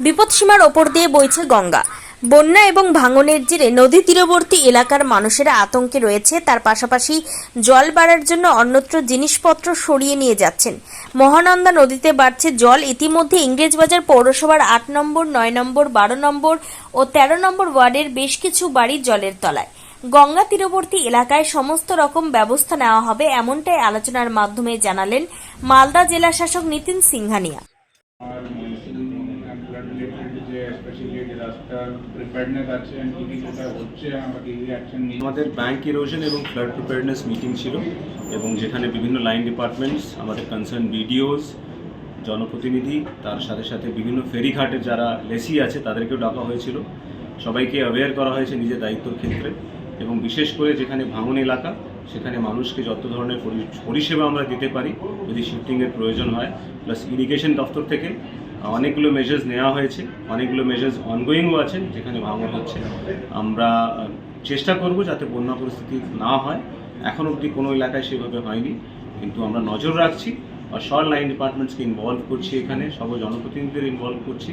বিপদসীমার ওপর দিয়ে বইছে গঙ্গা। বন্যা এবং ভাঙনের জেরে নদী তীরবর্তী এলাকার মানুষেরা আতঙ্কে রয়েছে। তার পাশাপাশি জল বাড়ার জন্য অন্যত্র জিনিসপত্র সরিয়ে নিয়ে যাচ্ছেন। মহানন্দা নদীতে বাড়ছে জল। ইতিমধ্যে ইংরেজবাজার পৌরসভার আট নম্বর, নয় নম্বর, বারো নম্বর ও তেরো নম্বর ওয়ার্ডের বেশ কিছু বাড়ি জলের তলায়। গঙ্গা তীরবর্তী এলাকায় সমস্ত রকম ব্যবস্থা নেওয়া হবে এমনটাই আলোচনার মাধ্যমে জানালেন মালদা জেলা শাসক নিতিন সিংহানিয়া। হচ্ছে আমাদের ব্যাংক ইরোশন এবং ফ্লাড প্রিপেয়ারনেস মিটিং ছিল এবং যেখানে বিভিন্ন লাইন ডিপার্টমেন্টস আমাদের কনসার্ন বিডিওস জনপ্রতিনিধি, তার সাথে সাথে বিভিন্ন ফেরিঘাটের যারা লেসি আছে, তাদেরকেও ডাকা হয়েছিল। সবাইকে অ্যাওয়্যার করা হয়েছে নিজের দায়িত্বর ক্ষেত্রে এবং বিশেষ করে যেখানে ভাঙন এলাকা, সেখানে মানুষকে যত ধরনের পরি- পরিষেবা আমরা দিতে পারি, যদি শিফটিংয়ের প্রয়োজন হয় প্লাস ইরিগেশন দপ্তর থেকে অনেকগুলো মেজার্স নেওয়া হয়েছে, অনেকগুলো মেজার্স অনগোয়িংও আছে যেখানে ভাঙন হচ্ছে। আমরা চেষ্টা করব যাতে বন্যা পরিস্থিতি না হয়। এখন অবধি কোনো এলাকায় সেভাবে হয়নি, কিন্তু আমরা নজর রাখছি। আর সব লাইন ডিপার্টমেন্টসকে ইনভলভ করছি এখানে সব জনপ্রতিনিধিদের ইনভলভ করছি।